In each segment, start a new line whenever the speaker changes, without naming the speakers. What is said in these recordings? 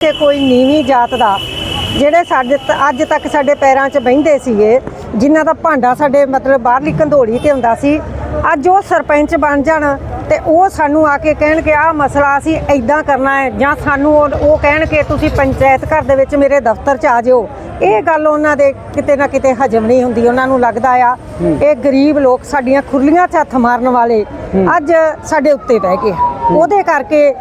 ਕਿ ਕੋਈ ਨੀਵੀਂ ਜਾਤ ਦਾ ਜਿਹੜੇ ਸਾਡੇ ਤ- ਅੱਜ ਤੱਕ ਸਾਡੇ ਪੈਰਾਂ 'ਚ ਬਹਿੰਦੇ ਸੀਗੇ ਜਿਨ੍ਹਾਂ ਦਾ ਭਾਂਡਾ ਸਾਡੇ ਮਤਲਬ ਬਾਹਰਲੀ ਕੰਧੋੜੀ ਤੇ ਹੁੰਦਾ ਸੀ ਅੱਜ ਉਹ ਸਰਪੰਚ ਬਣ ਜਾਣ ਤੇ ਉਹ ਸਾਨੂੰ ਆ ਕੇ ਕਹਿਣ ਕਿ ਆਹ ਮਸਲਾ ਅਸੀਂ ਐਦਾਂ ਕਰਨਾ ਹੈ ਜਾਂ ਸਾਨੂੰ ਉਹ ਕਹਿਣ ਕਿ ਤੁਸੀਂ ਪੰਚਾਇਤ ਘਰ ਦੇ ਵਿੱਚ ਮੇਰੇ ਦਫ਼ਤਰ 'ਚ ਆ ਜਿਓ ਇਹ ਗੱਲ ਉਹਨਾਂ ਦੇ ਕਿਤੇ ਨਾ ਕਿਤੇ ਹਜਮ ਨਹੀਂ ਹੁੰਦੀ ਉਹਨਾਂ ਨੂੰ ਲੱਗਦਾ ਆ ਇਹ ਗਰੀਬ ਲੋਕ ਸਾਡੀਆਂ ਖੁਰਲੀਆਂ 'ਚ ਹੱਥ ਮਾਰਨ ਵਾਲੇ ਅੱਜ ਸਾਡੇ ਉੱਤੇ ਬਹਿ ਗਏ। ਉਹਦੇ ਕਰਕੇ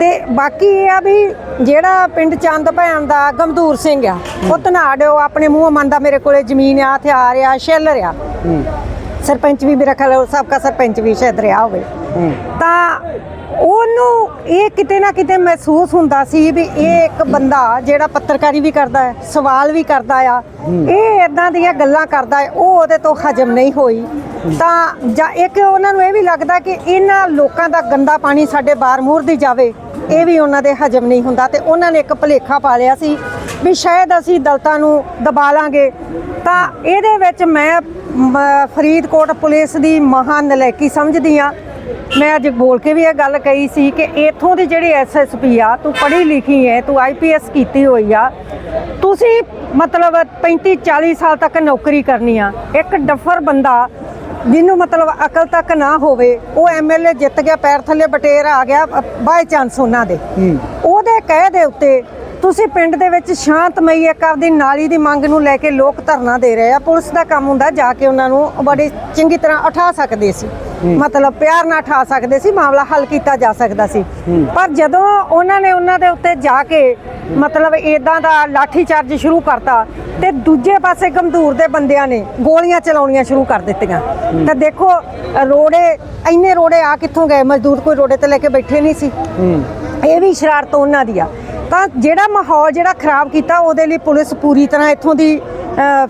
ਤੇ ਬਾਕੀ ਇਹ ਆ ਵੀ ਜਿਹੜਾ ਪਿੰਡ ਚੰਦ ਭੈਣ ਦਾ ਗਮਦੂਰ ਸਿੰਘ ਆ ਉਹ ਧਨਾੜ ਉਹ ਆਪਣੇ ਮੂੰਹ ਮੰਨਦਾ ਮੇਰੇ ਕੋਲੇ ਜ਼ਮੀਨ ਆ ਹਥਿਆਰ ਆ ਸ਼ੈਲਰ ਆ। ਸਰਪੰਚ ਵੀ ਮੇਰਾ ਖਿਆਲ ਸਾਬਕਾ ਸਰਪੰਚ ਵੀ ਸ਼ਾਇਦ ਰਿਹਾ ਹੋਵੇ। ਤਾਂ ਉਹਨੂੰ ਇਹ ਕਿਤੇ ਨਾ ਕਿਤੇ ਮਹਿਸੂਸ ਹੁੰਦਾ ਸੀ ਵੀ ਇਹ ਇੱਕ ਬੰਦਾ ਜਿਹੜਾ ਪੱਤਰਕਾਰੀ ਵੀ ਕਰਦਾ ਹੈ ਸਵਾਲ ਵੀ ਕਰਦਾ ਆ ਇਹ ਇਦਾਂ ਦੀਆਂ ਗੱਲਾਂ ਕਰਦਾ ਹੈ ਉਹ ਉਹਦੇ ਤੋਂ ਹਜਮ ਨਹੀਂ ਹੋਈ। ਤਾਂ ਜਾਂ ਇੱਕ ਉਹਨਾਂ ਨੂੰ ਇਹ ਵੀ ਲੱਗਦਾ ਕਿ ਇਹਨਾਂ ਲੋਕਾਂ ਦਾ ਗੰਦਾ ਪਾਣੀ ਸਾਡੇ ਬਾਰ ਮੂਰ ਦੀ ਜਾਵੇ ਇਹ ਵੀ ਉਹਨਾਂ ਦੇ ਹਜਮ ਨਹੀਂ ਹੁੰਦਾ ਤੇ ਉਹਨਾਂ ਨੇ ਇੱਕ ਭਲੇਖਾ ਪਾ ਲਿਆ ਸੀ ਵੀ ਸ਼ਾਇਦ ਅਸੀਂ ਦਲਤਾਂ ਨੂੰ ਦਬਾ ਲਾਂਗੇ। ਤਾਂ ਇਹਦੇ ਵਿੱਚ ਮੈਂ ਫਰੀਦਕੋਟ ਪੁਲਿਸ ਦੀ ਮਹਾਨ ਨਲਾਇਕੀ ਸਮਝਦੀ ਆ ਮੈਂ ਅੱਜ ਬੋਲ ਕੇ ਵੀ ਇਹ ਗੱਲ ਕਹੀ ਸੀ ਕਿ ਇਥੋਂ ਦੀ ਜਿਹੜੀ ਐਸਐਸਪੀ ਆ, ਤੂੰ ਪੜ੍ਹੀ ਲਿਖੀ ਹੈ ਤੂੰ ਆਈਪੀਐਸ ਕੀਤੀ ਹੋਈ ਆ। ਤੁਸੀਂ ਮਤਲਬ 35 40 ਸਾਲ ਤੱਕ ਨੌਕਰੀ ਕਰਨੀ ਆ। ਇੱਕ ਡਫਰ ਬੰਦਾ ਜਿਹਨੂੰ ਮਤਲਬ ਅਕਲ ਤੱਕ ਨਾ ਹੋਵੇ ਉਹ ਐਮਐਲਏ ਜਿੱਤ ਗਿਆ ਪੈਰ ਥੱਲੇ ਬਟੇਰ ਆ ਗਿਆ ਬਾਈ ਚਾਂਸ ਉਹਨਾਂ ਦੇ। ਉਹਦੇ ਕਹਿ ਦੇ ਉੱਤੇ ਤੁਸੀਂ ਪਿੰਡ ਦੇ ਵਿੱਚ ਸ਼ਾਂਤਮਈ ਇੱਕ ਆਪਦੀ ਨਾਲੀ ਦੀ ਮੰਗ ਨੂੰ ਲੈ ਕੇ ਲੋਕ ਧਰਨਾ ਦੇ ਰਹੇ ਆ। ਪੁਲਿਸ ਦਾ ਕੰਮ ਹੁੰਦਾ ਜਾ ਕੇ ਉਹਨਾਂ ਨੂੰ ਬੜੀ ਚੰਗੀ ਤਰ੍ਹਾਂ ਉਠਾ ਸਕਦੇ ਸੀ। ਮਤਲਬ ਪਿਆਰ ਨਾਲ ਉਠਾ ਸਕਦੇ ਸੀ ਮਾਮਲਾ ਹੱਲ ਕੀਤਾ ਜਾ ਸਕਦਾ ਸੀ। ਪਰ ਜਦੋਂ ਉਹਨਾਂ ਨੇ ਉਹਨਾਂ ਦੇ ਉੱਤੇ ਜਾ ਕੇ ਮਤਲਬ ਇਦਾਂ ਦਾ ਲਾਠੀ ਚਾਰਜ ਸ਼ੁਰੂ ਕਰਤਾ ਤੇ ਦੂਜੇ ਪਾਸੇ ਗੰਦੂਰ ਦੇ ਬੰਦਿਆਂ ਨੇ ਗੋਲੀਆਂ ਚਲਾਉਣੀਆਂ ਸ਼ੁਰੂ ਕਰ ਦਿੱਤੀਆਂ। ਤਾਂ ਦੇਖੋ ਰੋੜੇ ਇੰਨੇ ਰੋੜੇ ਆ ਕਿੱਥੋਂ ਗਏ? ਮਜ਼ਦੂਰ ਕੋਈ ਰੋੜੇ ਤੇ ਲੈ ਕੇ ਬੈਠੇ ਨਹੀਂ ਸੀ। ਇਹ ਵੀ ਸ਼ਰਾਰਤ ਉਹਨਾਂ ਦੀ ਆ। ਤਾਂ ਜਿਹੜਾ ਮਾਹੌਲ ਜਿਹੜਾ ਖਰਾਬ ਕੀਤਾ ਉਹਦੇ ਲਈ ਪੁਲਿਸ ਪੂਰੀ ਤਰ੍ਹਾਂ ਇੱਥੋਂ ਦੀ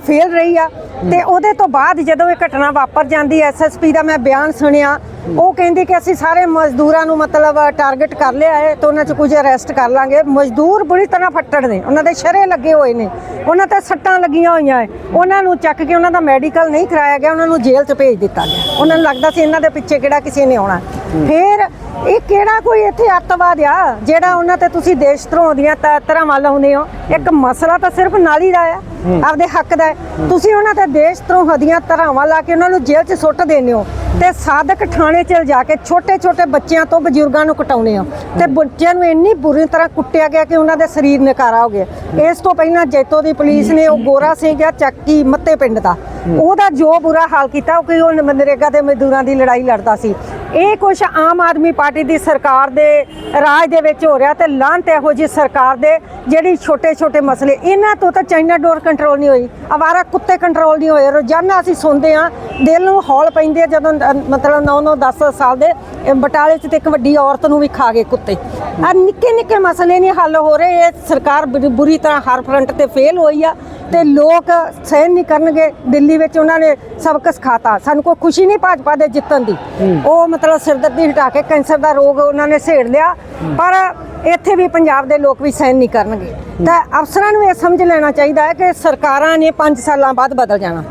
ਫੇਲ ਰਹੀ ਆ। ਤੇ ਉਹਦੇ ਤੋਂ ਬਾਅਦ ਜਦੋਂ ਇਹ ਘਟਨਾ ਵਾਪਰ ਜਾਂਦੀ ਐਸਐਸਪੀ ਦਾ ਮੈਂ ਬਿਆਨ ਸੁਣਿਆ ਉਹ ਕਹਿੰਦੀ ਕਿ ਅਸੀਂ ਸਾਰੇ ਮਜ਼ਦੂਰਾਂ ਨੂੰ ਮਤਲਬ ਟਾਰਗੇਟ ਕਰ ਲਿਆ ਹੈ ਤੇ ਉਹਨਾਂ ਚ ਕੁਝ ਅਰੈਸਟ ਕਰ ਲਾਂਗੇ। ਮਜ਼ਦੂਰ ਬੁਰੀ ਤਰ੍ਹਾਂ ਫੱਟੜ ਨੇ ਉਹਨਾਂ ਦੇ ਸ਼ਰੇ ਲੱਗੇ ਹੋਏ ਨੇ ਉਹਨਾਂ ਤੇ ਸੱਟਾਂ ਲੱਗੀਆਂ ਹੋਈਆਂ ਹੈ। ਉਹਨਾਂ ਨੂੰ ਚੱਕ ਕੇ ਉਹਨਾਂ ਦਾ ਮੈਡੀਕਲ ਨਹੀਂ ਕਰਾਇਆ ਗਿਆ ਉਹਨਾਂ ਨੂੰ ਜੇਲ੍ਹ 'ਚ ਭੇਜ ਦਿੱਤਾ ਗਿਆ। ਉਹਨਾਂ ਨੂੰ ਲੱਗਦਾ ਸੀ ਇਹਨਾਂ ਦੇ ਪਿੱਛੇ ਕਿਹੜਾ ਕਿਸੇ ਨੇ ਆਉਣਾ। ਫਿਰ ਇਹ ਕਿਹੜਾ ਕੋਈ ਇੱਥੇ ਅੱਤਵਾਦ ਆ ਜਿਹੜਾ ਉਹਨਾਂ ਤੇ ਤੁਸੀਂ ਦੇਸ਼ ਧਰੋਹ ਦੀਆਂ ਤ- ਧਾਰਾਵਾਂ ਲਾਉਂਦੇ ਹੋ। ਇੱਕ ਮਸਲਾ ਤਾਂ ਸਿਰਫ ਨਾਲੀ ਦਾ ਆ ਆਪਦੇ ਹੱਕ ਦਾ। ਤੁਸੀਂ ਉਹਨਾਂ ਤੇ ਦੇਸ਼ ਧਰੋਹ ਦੀਆਂ ਧਾਰਾਵਾਂ ਲਾ ਕੇ ਉਹਨਾਂ ਨੂੰ ਜੇਲ੍ਹ 'ਚ ਸੁੱਟ ਦੇਂਦੇ ਹੋ। ਤੇ ਸਾਦਕ ਥਾਣੇ 'ਚ ਜਾ ਕੇ ਛੋਟੇ ਛੋਟੇ ਬੱਚਿਆਂ ਤੋਂ ਬਜ਼ੁਰਗਾਂ ਨੂੰ ਕਟਾਉਣੇ ਹੋ। ਤੇ ਬੱਚਿਆਂ ਨੂੰ ਇੰਨੀ ਬੁਰੀ ਤਰ੍ਹਾਂ ਕੁੱਟਿਆ ਗਿਆ ਕਿ ਉਹਨਾਂ ਦੇ ਸਰੀਰ ਨਕਾਰਾ ਹੋ ਗਿਆ ਇਸ ਤੋਂ ਪਹਿਲਾਂ ਜੈਤੋ ਦੀ ਪੁਲਿਸ ਨੇ ਉਹ ਗੋਰਾ ਸਿੰਘ ਆ ਚੱਕੀ ਮੱਤੇ ਪਿੰਡ ਦਾ ਉਹਦਾ ਜੋ ਬੁਰਾ ਹਾਲ ਕੀਤਾ ਉਹ ਕਿ ਉਹ ਮਨਰੇਗਾ ਦੇ ਮਜ਼ਦੂਰਾਂ ਦੀ ਲੜਾਈ ਲੜਦਾ ਸੀ। ਇਹ ਕੁਛ ਆਮ ਆਦਮੀ ਪਾਰਟੀ ਦੀ ਸਰਕਾਰ ਦੇ ਰਾਜ ਦੇ ਵਿੱਚ ਹੋ ਰਿਹਾ ਤੇ ਲਾਂਤ ਇਹੋ ਜਿਹੀ ਸਰਕਾਰ ਦੇ ਜਿਹੜੀ ਛੋਟੇ ਛੋਟੇ ਮਸਲੇ। ਇਹਨਾਂ ਤੋਂ ਤਾਂ ਚਾਈਨਾ ਡੋਰ ਕੰਟਰੋਲ ਨਹੀਂ ਹੋਈ ਅਵਾਰਾ ਕੁੱਤੇ ਕੰਟਰੋਲ ਨਹੀਂ ਹੋਏ। ਰੋਜ਼ਾਨਾ ਅਸੀਂ ਸੁਣਦੇ ਆ ਦਿਲ ਨੂੰ ਹੌਲ ਪੈਂਦੇ ਆ ਜਦੋਂ ਅ, ਮਤਲਬ 9 9 10 ਸਾਲ ਦੇ ਬਟਾਲੇ 'ਚ ਤੇ ਇੱਕ ਵੱਡੀ ਔਰਤ ਨੂੰ ਵੀ ਖਾ ਗਏ ਕੁੱਤੇ। ਆ ਨਿੱਕੇ ਨਿੱਕੇ ਮਸਲੇ ਨਹੀਂ ਹੱਲ ਹੋ ਰਹੇ ਇਹ ਸਰਕਾਰ ਬੁਰੀ- ਬੁਰੀ ਤਰ੍ਹਾਂ ਹਰ ਫਰੰਟ ਤੇ ਫੇਲ ਹੋਈ ਆ। ਤੇ ਲੋਕ ਸਹਿਨ ਨਹੀਂ ਕਰਨਗੇ ਦਿੱਲੀ ਵਿੱਚ ਉਹਨਾਂ ਨੇ ਸਬਕ ਸਿਖਾਤਾ ਸਾਨੂੰ ਕੋਈ ਖੁਸ਼ੀ ਨਹੀਂ ਭਾਜਪਾ ਦੇ ਜਿੱਤਣ ਦੀ। ਉਹ ਮਤਲਬ ਸਿਰਦਰਦੀ ਹਟਾ ਕੇ ਕੈਂਸਰ ਦਾ ਰੋਗ ਉਹਨਾਂ ਨੇ ਸੇੜ ਲਿਆ। ਪਰ ਇੱਥੇ ਵੀ ਪੰਜਾਬ ਦੇ ਲੋਕ ਵੀ ਸਹਿਨ ਨਹੀਂ ਕਰਨਗੇ। ਤਾਂ ਅਫਸਰਾਂ ਨੂੰ ਇਹ ਸਮਝ ਲੈਣਾ ਚਾਹੀਦਾ ਹੈ ਕਿ ਸਰਕਾਰਾਂ ਨੇ 5 ਸਾਲਾਂ ਬਾਅਦ ਬਦਲ ਜਾਣਾ।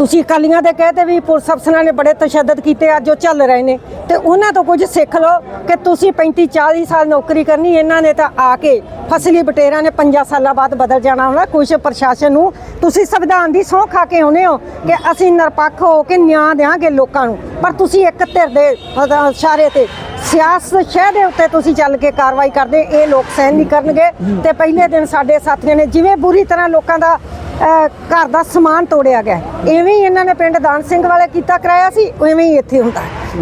ਤੁਸੀਂ ਅਕਾਲੀਆਂ ਦੇ ਕਹਤੇ ਵੀ ਪੁਲਿਸ ਅਫਸਰਾਂ ਨੇ ਬੜੇ ਤਸ਼ੱਦਦ ਕੀਤੇ, ਅੱਜ ਉਹ ਚੱਲ ਰਹੇ ਨੇ। ਤੇ ਉਹਨਾਂ ਤੋਂ ਕੁਝ ਸਿੱਖ ਲਓ ਕਿ ਤੁਸੀਂ 35 40 ਸਾਲ ਨੌਕਰੀ ਕਰਨੀ, ਇਹਨਾਂ ਨੇ ਤਾਂ ਆ ਕੇ ਫਸਲੀ ਬਟੇਰਾਂ ਨੇ 5 ਸਾਲਾਂ ਬਾਅਦ ਬਦਲ ਜਾਣਾ ਹੋਣਾ। ਕੁਝ ਪ੍ਰਸ਼ਾਸਨ ਨੂੰ ਤੁਸੀਂ ਸੰਵਿਧਾਨ ਦੀ ਸਹੁੰ ਖਾ ਕੇ ਆਉਨੇ ਹੋ ਕਿ ਅਸੀਂ ਨਿਰਪੱਖ ਹੋ ਕੇ ਨਿਆਂ ਦੇਵਾਂਗੇ ਲੋਕਾਂ ਨੂੰ। ਪਰ ਤੁਸੀਂ ਇੱਕ ਧਿਰ ਦੇ ਇਸ਼ਾਰੇ ਤੇ, ਸਿਆਸਤ ਸ਼ਹਿ ਦੇ ਉੱਤੇ ਤੁਸੀਂ ਚੱਲ ਕੇ ਕਾਰਵਾਈ ਕਰਦੇ, ਇਹ ਲੋਕ ਸਹਿਣ ਨਹੀਂ ਕਰਨਗੇ। ਤੇ ਪਹਿਲੇ ਦਿਨ ਸਾਡੇ ਸਾਥੀਆਂ ਨੇ ਜਿਵੇਂ ਬੁਰੀ ਤਰ੍ਹਾਂ ਲੋਕਾਂ ਦਾ ਘਰ ਦਾ ਸਮਾਨ ਤੋੜਿਆ ਗਿਆ। ਹੈ। ਐਵੇਂ ਹੀ ਇਹਨਾਂ ਨੇ ਪਿੰਡ ਦਾਨ ਸਿੰਘ ਵਾਲੇ ਕੀਤਾ, ਕਰਾਇਆ ਸੀ ਐਵੇਂ ਹੀ ਇੱਥੇ ਹੁੰਦਾ।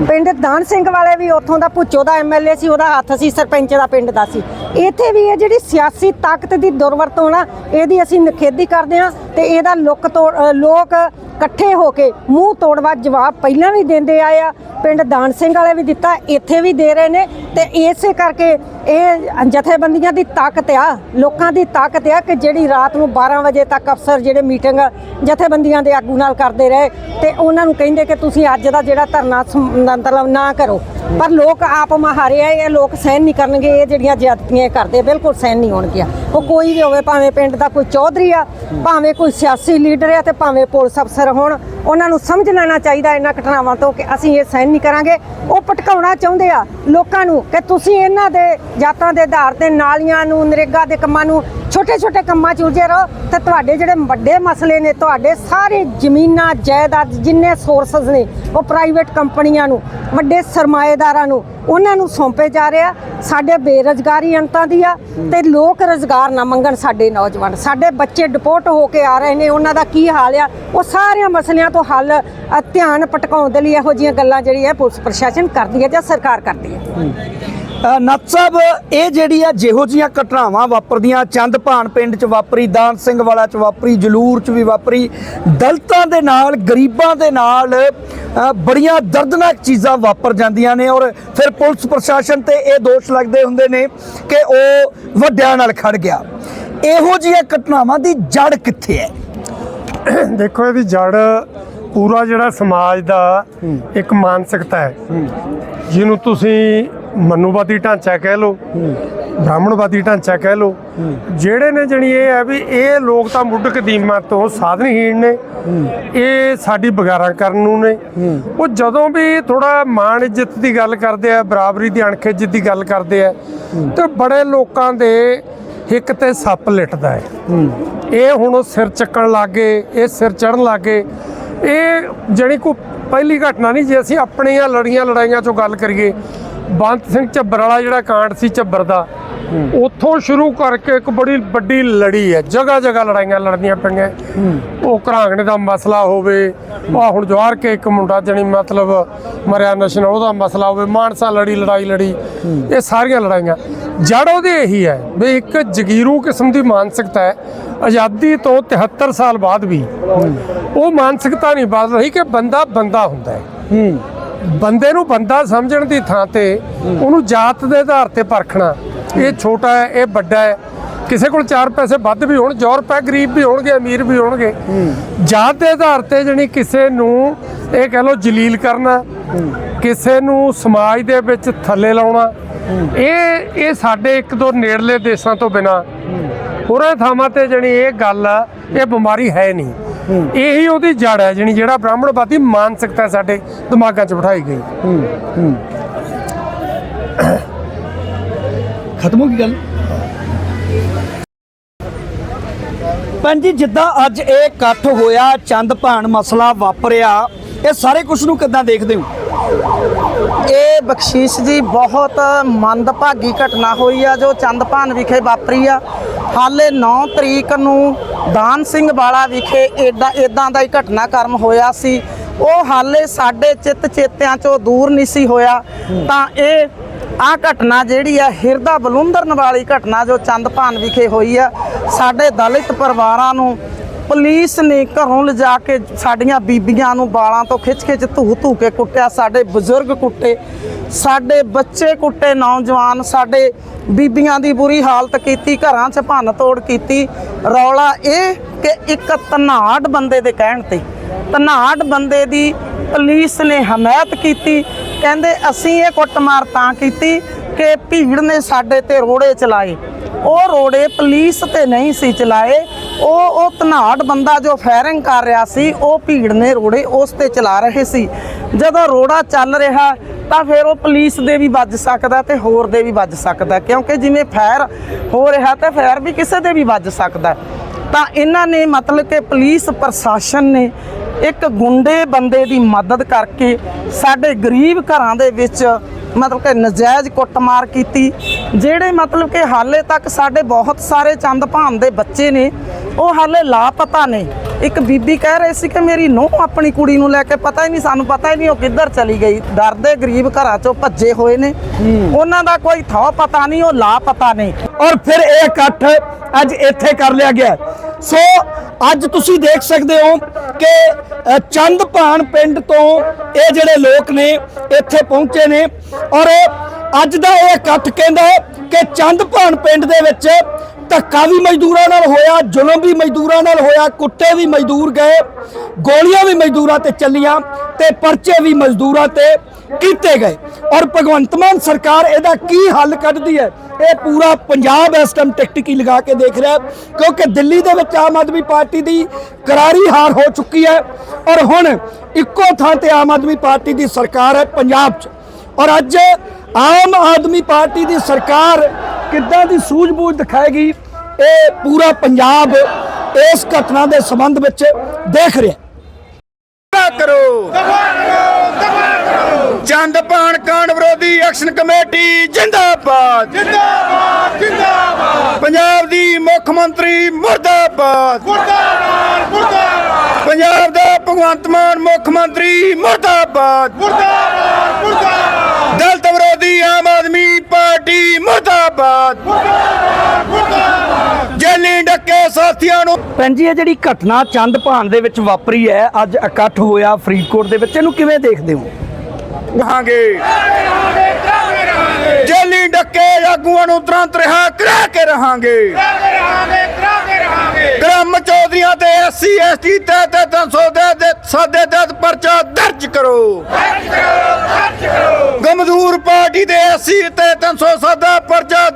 ਪਿੰਡ ਦਾਨ ਸਿੰਘ ਵਾਲੇ ਵੀ ਉੱਥੋਂ ਦਾ ਪੁੱਚੋ ਦਾ ਐਮਐਲਏ ਸੀ, ਉਹਦਾ ਹੱਥ ਸੀ, ਸਰਪੰਚ ਦਾ ਪਿੰਡ ਦਾ ਸੀ। ਇੱਥੇ ਵੀ ਇਹ ਜਿਹੜੀ ਸਿਆਸੀ ਤਾਕਤ ਦੀ ਦੁਰਵਰਤੋਂ ਨਾ, ਇਹਦੀ ਅਸੀਂ ਨਿਖੇਧੀ ਕਰਦੇ ਹਾਂ ਤੇ ਇਹਦਾ ਲੋਕ ਤੋੜ ਲੋਕ ਇਕੱਠੇ ਹੋ ਕੇ ਮੂੰਹ ਤੋੜਵਾ ਜਵਾਬ ਪਹਿਲਾਂ ਵੀ ਦਿੰਦੇ ਆਏ ਆ। ਪਿੰਡ ਦਾਨ ਸਿੰਘ ਵਾਲੇ ਵੀ ਦਿੱਤਾ, ਇੱਥੇ ਵੀ ਦੇ ਰਹੇ ਨੇ ਤੇ ਇਸੇ ਕਰਕੇ ਇਹ ਜਥੇਬੰਦੀਆਂ ਦੀ ਤਾਕਤ ਆ, ਲੋਕਾਂ ਦੀ ਤਾਕਤ ਆ ਕਿ ਜਿਹੜੀ ਰਾਤ ਨੂੰ 12 ਵਜੇ ਤੱਕ ਅਫਸਰ ਜਿਹੜੇ ਮੀਟਿੰਗ ਜਥੇਬੰਦੀਆਂ ਦੇ ਆਗੂ ਨਾਲ ਕਰਦੇ ਰਹੇ ਤੇ ਉਹਨਾਂ ਨੂੰ ਕਹਿੰਦੇ ਕਿ ਤੁਸੀਂ ਅੱਜ ਦਾ ਜਿਹੜਾ ਧਰਨਾ ਮਤਲਬ ਨਾ ਕਰੋ। ਪਰ ਲੋਕ ਆਪ ਮਹਾਰੇ ਆ, ਇਹ ਲੋਕ ਸਹਿਨ ਨਹੀਂ ਕਰਨਗੇ, ਇਹ ਜਿਹੜੀਆਂ ਜ਼ਿਆਦਤੀਆਂ ਕਰਦੇ ਬਿਲਕੁਲ ਸਹਿਨ ਨਹੀਂ ਹੋਣਗੀਆਂ। ਉਹ ਕੋਈ ਵੀ ਹੋਵੇ, ਭਾਵੇਂ ਪਿੰਡ ਦਾ ਕੋਈ ਚੌਧਰੀ ਆ, ਭਾਵੇਂ ਕੋਈ ਸਿਆਸੀ ਲੀਡਰ ਆ ਤੇ ਭਾਵੇਂ ਪੁਲਿਸ ਅਫਸਰ ਹੋਣ ਉਹਨਾਂ ਨੂੰ ਸਮਝ ਲੈਣਾ ਚਾਹੀਦਾ ਇਹਨਾਂ ਘਟਨਾਵਾਂ ਤੋਂ ਕਿ ਅਸੀਂ ਇਹ ਸਹਿਣ ਨਹੀਂ ਕਰਾਂਗੇ। ਉਹ ਭਟਕਾਉਣਾ ਚਾਹੁੰਦੇ ਆ ਲੋਕਾਂ ਨੂੰ ਕਿ ਤੁਸੀਂ ਇਹਨਾਂ ਦੇ ਜਾਤਾਂ ਦੇ ਆਧਾਰ ਤੇ ਨਾਲੀਆਂ ਨੂੰ, ਨਰੇਗਾ ਦੇ ਕੰਮਾਂ ਨੂੰ ਛੋਟੇ ਛੋਟੇ ਕੰਮਾਂ 'ਚ ਉਲਝੇ ਰਹੋ ਤੇ ਤੁਹਾਡੇ ਜਿਹੜੇ ਵੱਡੇ ਮਸਲੇ ਨੇ, ਤੁਹਾਡੇ ਸਾਰੇ ਜ਼ਮੀਨਾਂ, ਜਾਇਦਾਦ ਜਿੰਨੇ ਸੋਰਸਸ ਨੇ ਉਹ ਪ੍ਰਾਈਵੇਟ ਕੰਪਨੀਆਂ ਨੂੰ, ਵੱਡੇ ਸਰਮਾਏਦਾਰਾਂ ਨੂੰ ਉਹਨਾਂ ਨੂੰ ਸੌਂਪੇ ਜਾ ਰਿਹਾ। ਸਾਡੇ ਬੇਰੁਜ਼ਗਾਰੀ ਅੰਤਾਂ ਦੀ ਆ ਤੇ ਲੋਕ ਰੁਜ਼ਗਾਰ ਨਾ ਮੰਗਣ ਸਾਡੇ ਨੌਜਵਾਨ। ਸਾਡੇ ਬੱਚੇ ਡਿਪੋਰਟ ਹੋ ਕੇ ਆ ਰਹੇ ਨੇ, ਉਹਨਾਂ ਦਾ ਕੀ ਹਾਲ ਆ? ਉਹ ਸਾਰਿਆਂ ਮਸਲਿਆਂ ਤੋਂ ਹੱਲ ਧਿਆਨ ਪਟਕਾਉਣ ਦੇ ਲਈ ਇਹੋ ਜਿਹੀਆਂ ਗੱਲਾਂ ਜਿਹੜੀ ਹੈ ਪੁਲਿਸ ਪ੍ਰਸ਼ਾਸਨ ਕਰਦੀ ਹੈ ਜਾਂ ਸਰਕਾਰ ਕਰਦੀ ਹੈ।
ਨੱਥ ਸਾਹਿਬ ਇਹ ਜਿਹੜੀ ਆ ਜਿਹੋ ਜੀਆਂ ਘਟਨਾਵਾਂ ਵਾਪਰਦੀਆਂ ਚੰਦਪਾਨ ਪਿੰਡ ਚ ਵਾਪਰੀ ਦਾਨ ਸਿੰਘ ਵਾਲਾ ਚ ਵਾਪਰੀ ਜਲੂਰ ਚ ਵੀ ਵਾਪਰੀ ਦਲਤਾਂ ਦੇ ਨਾਲ ਗਰੀਬਾਂ ਦੇ ਨਾਲ ਬੜੀਆਂ ਦਰਦਨਾਕ ਚੀਜ਼ਾਂ ਵਾਪਰ ਜਾਂਦੀਆਂ ਨੇ ਔਰ ਫਿਰ ਪੁਲਿਸ ਪ੍ਰਸ਼ਾਸਨ ਤੇ ਇਹ ਦੋਸ਼ ਲੱਗਦੇ ਹੁੰਦੇ ਨੇ ਕਿ ਉਹ ਵੱਡਿਆਂ ਨਾਲ ਖੜ ਗਿਆ। ਇਹੋ ਜੀਆਂ ਘਟਨਾਵਾਂ ਦੀ ਜੜ ਕਿੱਥੇ ਹੈ?
ਦੇਖੋ ਇਹਦੀ ਜੜ ਪੂਰਾ ਜਿਹੜਾ ਸਮਾਜ ਦਾ ਇੱਕ ਮਾਨਸਿਕਤਾ ਹੈ। ਜਿਹਨੂੰ ਤੁਸੀਂ ਮਨੂਵਾਦੀ ਢਾਂਚਾ ਕਹਿ ਲਓ, ਬ੍ਰਾਹਮਣਵਾਦੀ ਢਾਂਚਾ ਕਹਿ ਲਓ, ਜਿਹੜੇ ਨੇ ਜਣੀ ਇਹ ਹੈ ਵੀ ਇਹ ਲੋਕ ਤਾਂ ਮੁੱਢ ਕਦੀਮਾਂ ਤੋਂ ਸਾਧਨਹੀਣ ਨੇ। ਇਹ ਸਾਡੀ ਬਗਾਰਾਂ ਕਰਨ ਨੂੰ ਨੇ। ਉਹ ਜਦੋਂ ਵੀ ਥੋੜਾ ਮਾਣ ਇੱਜ਼ਤ ਦੀ ਗੱਲ ਕਰਦੇ ਆ, ਬਰਾਬਰੀ ਦੀ ਅਣਖ ਇੱਜ਼ਤ ਦੀ ਗੱਲ ਕਰਦੇ ਆ, ਤੇ ਬੜੇ ਲੋਕਾਂ ਦੇ ਹਿੱਕ ਤੇ ਸੱਪ ਲਿਟਦਾ ਹੈ। ਇਹ ਹੁਣ ਉਹ ਸਿਰ ਚੱਕਣ ਲੱਗੇ, ਇਹ ਸਿਰ ਚੜਨ ਲੱਗੇ। ਇਹ ਜਣੀ ਕੋ ਪਹਿਲੀ ਘਟਨਾ ਨਹੀਂ, ਜੇ ਅਸੀਂ ਆਪਣੀਆਂ ਲੜੀਆਂ ਲੜਾਈਆਂ ਚੋਂ ਗੱਲ ਕਰੀਏ ਬੰਤ ਸਿੰਘ ਝੱਬਰ ਵਾਲਾ ਜਿਹੜਾ ਕਾਂਡ ਸੀ ਝੱਬਰ ਦਾ, ਉੱਥੋਂ ਸ਼ੁਰੂ ਕਰਕੇ ਇੱਕ ਬੜੀ ਵੱਡੀ ਲੜੀ ਹੈ ਜਗ੍ਹਾ ਜਗ੍ਹਾ ਲੜਾਈਆਂ ਲੜਦੀਆਂ ਪਈਆਂ। ਉਹ ਘਰਾਂਗਣੇ ਦਾ ਮਸਲਾ ਹੋਵੇ ਆ ਹੁਣ ਜਵਾਰ ਕੇ ਇੱਕ ਮੁੰਡਾ ਜਣੀ ਮਤਲਬ ਮਰਿਆ ਨਸ਼ਨ ਉਹਦਾ ਮਸਲਾ ਹੋਵੇ, ਮਾਨਸਾ ਲੜੀ, ਲੜਾਈ ਲੜੀ, ਇਹ ਸਾਰੀਆਂ ਲੜਾਈਆਂ। ਜੜ ਉਹਦੀ ਇਹੀ ਹੈ ਵੀ ਇੱਕ ਜਗੀਰੂ ਕਿਸਮ ਦੀ ਮਾਨਸਿਕਤਾ ਹੈ, ਆਜ਼ਾਦੀ ਤੋਂ 73 ਸਾਲ ਬਾਅਦ ਵੀ। ਉਹ ਮਾਨਸਿਕਤਾ ਨਹੀਂ ਬਦਲ ਰਹੀ ਕਿ ਬੰਦਾ ਬੰਦਾ ਹੁੰਦਾ ਹੈ। ਬੰਦੇ ਨੂੰ ਬੰਦਾ ਸਮਝਣ ਦੀ ਥਾਂ ਤੇ ਉਹਨੂੰ ਜਾਤ ਦੇ ਆਧਾਰ ਤੇ ਪਰਖਣਾ। ਇਹ ਛੋਟਾ ਹੈ ਇਹ ਵੱਡਾ ਹੈ। ਕਿਸੇ ਕੋਲ 4 ਪੈਸੇ ਵੱਧ ਵੀ ਹੋਣ ਯੂਰਪ ਹੈ ਗਰੀਬ ਵੀ ਹੋਣਗੇ ਅਮੀਰ ਵੀ ਹੋਣਗੇ। ਜਾਤ ਦੇ ਆਧਾਰ ਤੇ ਜਣੀ ਕਿਸੇ ਨੂੰ ਇਹ ਕਹਿ ਲੋ ਜਲੀਲ ਕਰਨਾ ਕਿਸੇ ਨੂੰ ਸਮਾਜ ਦੇ ਵਿੱਚ ਥੱਲੇ ਲਾਉਣਾ ਇਹ ਇਹ ਸਾਡੇ ਇੱਕ ਦੋ ਨੇੜਲੇ ਦੇਸ਼ਾਂ ਤੋਂ ਬਿਨਾ ਹੋਰਾਂ ਥਾਵਾਂ ਤੇ ਜਣੀ ਇਹ ਗੱਲ ਆ ਇਹ ਬਿਮਾਰੀ ਹੈ ਨਹੀਂ। ਇਹੀ ਉਹਦੀ ਜੜ ਹੈ ਜਣੀ ਜਿਹੜਾ ਬ੍ਰਾਹਮਣਵਾਦੀ ਮਾਨਸਿਕਤਾ ਸਾਡੇ ਦਿਮਾਗਾਂ 'ਚ ਬਿਠਾਈ ਗਈ।
ਖਤਮ ਹੋ ਗਈ ਗੱਲ? ਪੰਜੀ ਜਿੱਦਾਂ ਅੱਜ ਇਹ ਇਕੱਠ ਹੋਇਆ ਚੰਦਪਾਨ ਮਸਲਾ ਵਾਪਰਿਆ ਇਹ ਸਾਰੇ ਕੁਝ ਨੂੰ ਕਿੱਦਾਂ ਦੇਖਦੇ ਹੋ?
ਇਹ ਬਖਸ਼ੀਸ਼ ਜੀ ਬਹੁਤ ਮੰਦਭਾਗੀ ਘਟਨਾ ਹੋਈ ਆ, ਜੋ ਚੰਦਪਾਨ ਵਿਖੇ ਵਾਪਰੀ ਆ। ਹਾਲੇ 9 ਤਰੀਕ ਨੂੰ ਦਾਨ ਸਿੰਘ ਵਾਲਾ ਵਿਖੇ ਏਡਾ ਇਦਾਂ ਦਾ ਹੀ ਘਟਨਾਕ੍ਰਮ ਹੋਇਆ ਸੀ। ਉਹ ਹਾਲੇ ਸਾਡੇ ਚਿੱਤ ਚੇਤਿਆਂ ਚੋਂ ਦੂਰ ਨਹੀਂ ਸੀ ਹੋਇਆ। ਤਾਂ ਇਹ ਆ ਘਟਨਾ ਜਿਹੜੀ ਆ, ਹਿਰਦਾ ਬਲੁੰਦਰਨ ਵਾਲੀ ਘਟਨਾ ਜੋ ਚੰਦਪਾਨ ਵਿਖੇ ਹੋਈ ਆ, ਸਾਡੇ ਦਲਿਤ ਪਰਿਵਾਰਾਂ ਨੂੰ ਪੁਲਿਸ ਨੇ ਘਰੋਂ ਲਿਜਾ ਕੇ ਸਾਡੀਆਂ ਬੀਬੀਆਂ ਨੂੰ ਬਾਲਾਂ ਤੋਂ ਖਿੱਚ-ਖਿੱਚ ਧੂ-ਧੂ ਕੇ ਕੁੱਟਿਆ। ਸਾਡੇ ਬਜ਼ੁਰਗ ਕੁੱਟੇ, ਸਾਡੇ ਬੱਚੇ ਕੁੱਟੇ, ਨੌਜਵਾਨ ਸਾਡੇ ਬੀਬੀਆਂ ਦੀ ਬੁਰੀ ਹਾਲਤ ਕੀਤੀ, ਘਰਾਂ 'ਚ ਭੰਨ ਤੋੜ ਕੀਤੀ। ਰੌਲਾ ਇਹ ਕਿ ਇੱਕ ਧਨਾੜ ਬੰਦੇ ਦੇ ਕਹਿਣ ਤੇ ਧਨਾੜ ਬੰਦੇ ਦੀ ਪੁਲਿਸ ਨੇ ਹਮਾਇਤ ਕੀਤੀ। ਕਹਿੰਦੇ, ਅਸੀਂ ਇਹ ਕੁੱਟਮਾਰ ਤਾਂ ਕੀਤੀ ਕਿ ਭੀੜ ਨੇ ਸਾਡੇ ਤੇ ਰੋੜੇ ਚਲਾਏ। ਉਹ ਰੋੜੇ ਪੁਲਿਸ ਤੇ ਨਹੀਂ ਸੀ ਚਲਾਏ। ਉਹ ਉਹ ਧਨਾੜ ਬੰਦਾ ਜੋ ਫਾਇਰਿੰਗ ਕਰ ਰਿਹਾ ਸੀ, ਉਹ ਭੀੜ ਨੇ ਰੋੜੇ ਉਸ ਤੇ ਚਲਾ ਰਹੇ ਸੀ। ਜਦੋਂ ਰੋੜਾ ਚੱਲ ਰਿਹਾ, ਤਾਂ ਫਿਰ ਉਹ ਪੁਲਿਸ ਦੇ ਵੀ ਵੱਜ ਸਕਦਾ ਤੇ ਹੋਰ ਦੇ ਵੀ ਵੱਜ ਸਕਦਾ ਕਿਉਂਕਿ ਜਿਵੇਂ ਫਾਇਰ ਹੋ ਰਿਹਾ ਤਾਂ ਫਾਇਰ ਵੀ ਕਿਸੇ ਦੇ ਵੀ ਵੱਜ ਸਕਦਾ ਤਾਂ ਇਹਨਾਂ ਨੇ ਮਤਲਬ ਕਿ ਪੁਲਿਸ ਪ੍ਰਸ਼ਾਸਨ ਨੇ ਇੱਕ ਗੁੰਡੇ ਬੰਦੇ ਦੀ ਮਦਦ ਕਰਕੇ ਸਾਡੇ ਗਰੀਬ ਘਰਾਂ ਦੇ ਵਿੱਚ ਮਤਲਬ ਕਿ ਨਜਾਇਜ਼ ਕੁੱਟਮਾਰ ਕੀਤੀ, ਜਿਹੜੇ ਮਤਲਬ ਕਿ ਹਾਲੇ ਤੱਕ ਸਾਡੇ ਬਹੁਤ ਸਾਰੇ ਚੰਦ ਭਾਨ ਦੇ ਬੱਚੇ ਨੇ ਉਹ ਹਾਲੇ ਲਾਪਤਾ ਨੇ। ਇੱਕ ਬੀਬੀ ਕਹਿ ਰਹੀ ਸੀ ਕਿ ਮੇਰੀ ਨੂੰ ਆਪਣੀ ਕੁੜੀ ਨੂੰ ਲੈ ਕੇ ਪਤਾ ਹੀ ਨਹੀਂ, ਸਾਨੂੰ ਪਤਾ ਹੀ ਨਹੀਂ ਉਹ ਕਿੱਧਰ ਚਲੀ ਗਈ। ਡਰਦੇ ਗਰੀਬ ਘਰਾਂ ਚੋਂ ਭੱਜੇ ਹੋਏ ਨੇ। ਉਹਨਾਂ ਦਾ ਕੋਈ ਥਾਂ ਪਤਾ ਨਹੀਂ, ਉਹ ਲਾਪਤਾ ਨੇ।
ਔਰ ਫਿਰ ਇਹ ਇਕੱਠ ਅੱਜ ਇੱਥੇ ਕਰ ਲਿਆ ਗਿਆ। ਸੋ ਅੱਜ ਤੁਸੀਂ ਦੇਖ ਸਕਦੇ ਹੋ ਕਿ ਚੰਦ ਭਾਣ ਪਿੰਡ ਤੋਂ ਇਹ ਜਿਹੜੇ ਲੋਕ ਨੇ ਇੱਥੇ ਪਹੁੰਚੇ ਨੇ। ਔਰ ਅੱਜ ਦਾ ਇਹ ਇਕੱਠ ਕਹਿੰਦਾ ਕਿ ਚੰਦ ਭਾਣ ਪਿੰਡ ਦੇ ਵਿੱਚ ਧੱਕਾ ਵੀ ਮਜ਼ਦੂਰਾਂ ਨਾਲ ਹੋਇਆ, ਜ਼ੁਲਮ ਵੀ ਮਜ਼ਦੂਰਾਂ ਨਾਲ ਹੋਇਆ, ਕੁੱਤੇ ਵੀ ਮਜ਼ਦੂਰ ਗਏ, ਗੋਲੀਆਂ ਵੀ ਮਜ਼ਦੂਰਾਂ ਤੇ ਚੱਲੀਆਂ ਤੇ ਪਰਚੇ ਵੀ ਮਜ਼ਦੂਰਾਂ ਤੇ ਕੀਤੇ ਗਏ। ਔਰ ਭਗਵੰਤ ਮਾਨ ਸਰਕਾਰ ਇਹਦਾ ਕੀ ਹੱਲ ਕੱਢਦੀ ਹੈ? ਇਹ ਪੂਰਾ ਪੰਜਾਬ ਇਸ ਟਾਈਮ ਟਿਕਟਿਕੀ ਲਗਾ ਕੇ ਦੇਖ ਰਿਹਾ ਕਿਉਂਕਿ ਦਿੱਲੀ ਦੇ ਵਿੱਚ ਆਮ ਆਦਮੀ ਪਾਰਟੀ ਦੀ ਕਰਾਰੀ ਹਾਰ ਹੋ ਚੁੱਕੀ ਹੈ ਔਰ ਹੁਣ ਇੱਕੋ ਥਾਂ ਤੇ ਆਮ ਆਦਮੀ ਪਾਰਟੀ ਦੀ ਸਰਕਾਰ ਹੈ ਪੰਜਾਬ 'ਚ। ਔਰ ਅੱਜ ਆਮ ਆਦਮੀ ਪਾਰਟੀ ਦੀ ਸਰਕਾਰ ਕਿੱਦਾਂ ਦੀ ਸੂਝ-ਬੂਝ ਦਿਖਾਏਗੀ ਇਹ ਪੂਰਾ ਪੰਜਾਬ ਇਸ ਘਟਨਾ ਦੇ ਸੰਬੰਧ ਵਿੱਚ ਦੇਖ ਰਿਹਾ
ਦਫਾ ਕਰੋ। ਚੰਦ ਪਾਣ ਕਾਂਡ ਵਿਰੋਧੀ ਐਕਸ਼ਨ ਕਮੇਟੀ ਜਿੰਦਾਬਾਦ। ਜਿੰਦਾਬਾਦ ਜਿੰਦਾਬਾਦ। ਪੰਜਾਬ ਦੀ ਮੁੱਖ ਮੰਤਰੀ ਮੁਰਦਾਬਾਦ। ਮੁਰਦਾਬਾਦ ਮੁਰਦਾਬਾਦ। ਪੰਜਾਬ ਦਾ ਭਗਵੰਤ ਮਾਨ ਮੁੱਖ ਮੰਤਰੀ ਮੁਰਦਾਬਾਦ। ਮੁਰਦਾਬਾਦ ਮੁਰਦਾਬਾਦ। ਦਲਿਤ ਮੁਰਦਾਬਾਦ। ਮੁਰਦਾਬਾਦ ਮੁਰਦਾਬਾਦ ਜੇਲੀ ਡੱਕੇ ਸਾਥੀਆਂ ਨੂੰ।
ਭੈਣ ਜੀ ਇਹ ਜਿਹੜੀ ਘਟਨਾ ਚੰਦ ਭਾਨ ਦੇ ਵਿੱਚ ਵਾਪਰੀ ਹੈ ਅੱਜ ਇਕੱਠ ਹੋਇਆ ਫਰੀਦਕੋਟ ਦੇ ਵਿੱਚ ਇਹਨੂੰ ਕਿਵੇਂ ਦੇਖਦੇ ਹੋ?
ਰਹਾਂਗੇ ਜੇਲੀ ਡੱਕੇ ਆਗੂਆਂ ਨੂੰ ਤੁਰੰਤ ਰਿਹਾ ਕਰਾ ਕੇ ਰਹਾਂਗੇ। ਗ੍ਰਾਮ ਚੌਧਰੀਆਂ ਤੇ ਐਸਸੀ ਐਸਟੀ ਤੇ ਤੇ 300 ਦੇ ਦੇ ਸਾਦੇ ਦੇ ਪਰਚਾ ਦਰਜ ਕਰੋ। ਦਰਜ ਕਰੋ ਦਰਜ ਕਰੋ। ਗਮਦੂਰ ਪਾਰਟੀ ਦੇ ਐਸਸੀ ਤੇ 300 ਸਾਦਾ ਪਰਚਾ